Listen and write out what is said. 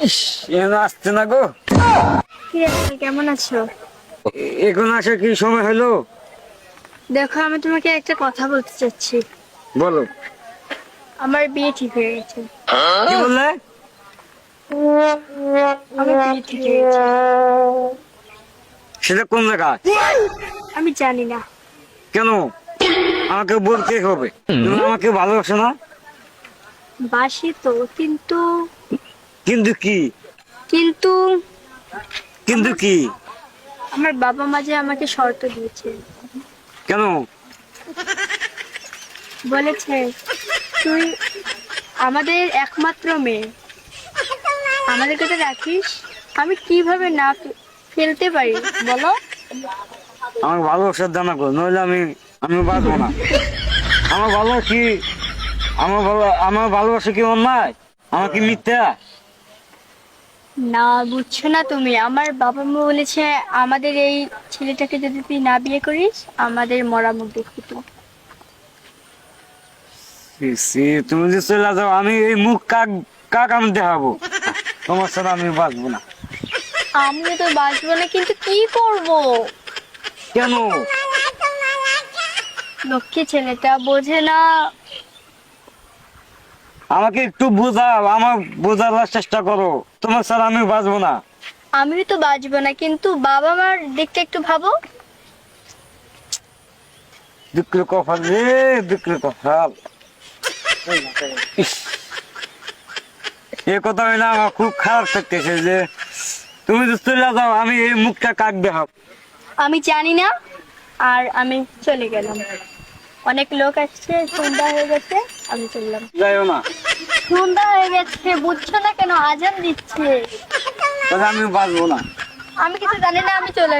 আসছে না গো। কেমন আছো? এ- এখন আসে কি সময় হলো? দেখো আমি তোমাকে একটা কথা বলতে চাচ্ছি। বলো। আমার বিয়ে ঠিক হয়ে গেছে। কি বললে? আমার বিয়ে ঠিক গেছে। সেটা কোন জায়গায় আমি জানি না। কেন? আমাকে বলতে হবে। তুমি আমাকে ভালোবাসো না? বাসি তো কিন্তু কিন্তু কি? কিন্তু কিন্তু কি? আমার বাবা মা যে আমাকে শর্ত দিয়েছে। কেন? বলেছে তুই আমাদের একমাত্র মেয়ে। আমাদের কাছে রাখিস আমি কীভাবে না ফেলতে পারি বলো? আমার ভালোবাসার জানা গো নইলে আমি আমি বাঁচবো না। আমার ভালো কি আমার ভালো আমার ভালোবাসা কি অন্যায়? আমার কি মিথ্যা? না বুঝছ না তুমি। আমার বাবা মা বলেছে আমাদের এই ছেলেটাকে যদি তুই না বিয়ে করিস আমাদের মরা মুখ দেখবি তুই তুমি যে চলে যাও আমি এই মুখ কাক কাক আমি দেখাবো? তোমার সাথে আমি বাঁচবো না। আমিও তো বাঁচবো না কিন্তু কি করব? কেন? লক্ষ্মী ছেলেটা বোঝে না। আমাকে একটু বোঝাও আমার বোঝাবার চেষ্টা করো। তোমার সাথে আমি বাঁচবো না। আমিও তো বাঁচবো না কিন্তু বাবা মার দিকটা একটু ভাবো। দুঃখের কপাল রে দুঃখের কপাল। এ কথা হইলে আমার খুব খারাপ থাকতেছে যে তুমি যে চলে যাও আমি এই মুখটা কাক দেখাব আমি জানি না আর আমি চলে গেলাম। অনেক লোক আসছে সন্ধ্যা হয়ে গেছে আমি চললাম। যাইও না। সন্ধ্যা হয়ে গেছে বুঝছ না কেন? আজান দিচ্ছে। আমি বাঁচবো না। আমি কিছু জানি না আমি চলে